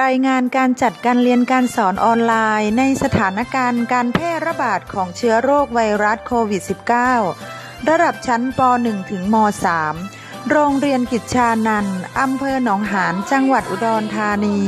รายงานการจัดการเรียนการสอนออนไลน์ ในสถานการณ์การแพร่ระบาดของเชื้อโรคไวรัสโควิด -19 ระดับชั้นป .1 ถึงม .3 โรงเรียนกิจชานันอำเภอหนองหาน จังหวัดอุดรธานี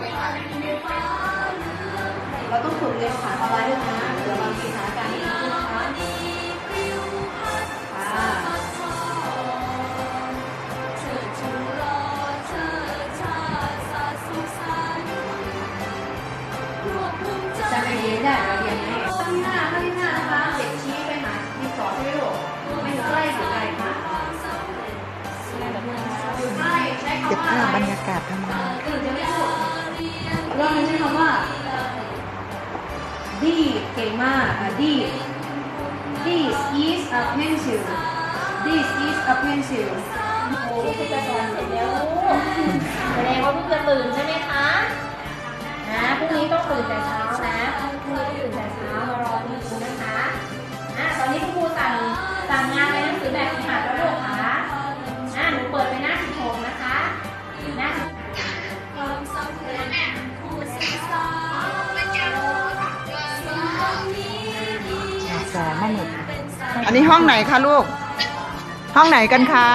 เลยค่ะ เราต้องฝึกเรียนผ่านออนไลน์ด้วยนะเผื่อบางทีสถานการณ์นี้นะคะค่ะจะไปเรียนได้เราเรียนไงข้อที่ห้าข้อที่ห้านะคะเด็กชี้ไปหาที่สอใช่ไหมลูกไม่อยู่ใกล้อยู่ไกลคะอยู่ใกล้ใช้คำเก็บว่าภาพอะไรบรรยากาศทำงาน ตื่นจะไม่พูด รอบนี้ใช้คำว่า ดีเก่งมากอะดี this is a pencil this is a pencil โอ้คุณจะสอนเสร็จแล้วแสดงว่าเพิ่งจะตื่นใช่ไหมคะนะพรุ่งนี้ต้องตื่นแต่เช้านะพรุ่งนี้ตื่นแต่เช้ามารอคุณครูนะคะอะตอนนี้คุณครูสั่งสั่งงานในหนังสือแบบ สอนมาหมดอันนี้ห้องไหนคะลูก ห้องไหนกันคะ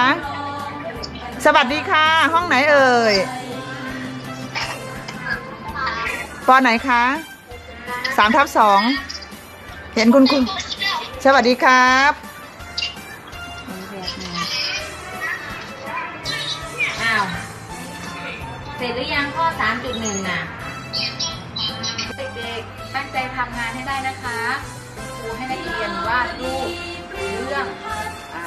สวัสดีค่ะ ห้องไหนเอ่ยปอไหนคะสามทับสอง เห็นคุณครูสวัสดีครับ อ้าว เสร็จหรือยังข้อ3.1น่ะ เด็กๆ ตั้งใจทำงานให้ได้นะคะครูให้นักเรียน วาดรูปเรื่องอ่า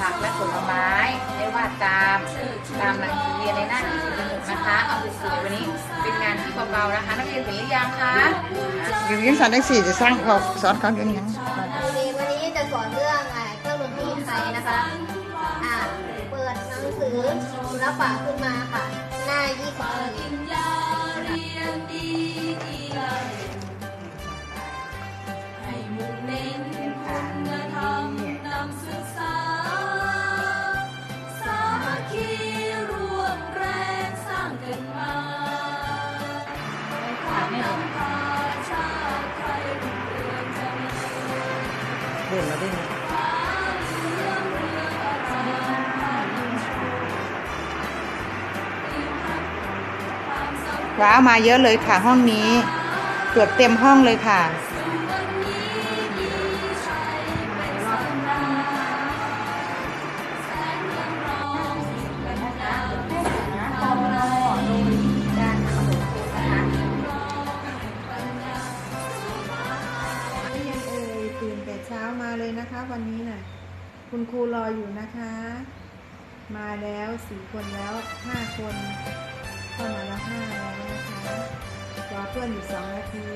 ผักและผลไม้ให้วาดตามตามหนังสือเรียนในหน้าที่สนุกนะคะ เอาสวยๆวันนี้เป็นงานที่เบาๆนะคะ นักเรียนเสร็จหรือยังคะเรียนสอนได้สี่จะสร้างเขาสอนเขาเรื่องหยังวันนี้วันนี้จะสอนเรื่องอ่าเครื่องดนตรีไทยนะคะ อ่า เปิดหนังสือศิลปะขึ้นมาค่ะ เล่นแล้วด้ไหมว้าวมาเยอะเลยค่ะห้องนี้เกือบเต็มห้องเลยค่ะ ช้ามาเลยนะคะ วันนี้น่ะ คุณครูรออยู่นะคะ มาแล้วสี่คนแล้วห้าคนเข้ามาแล้วห้าแล้วนะคะรอเพื่อนอยู่สองนาที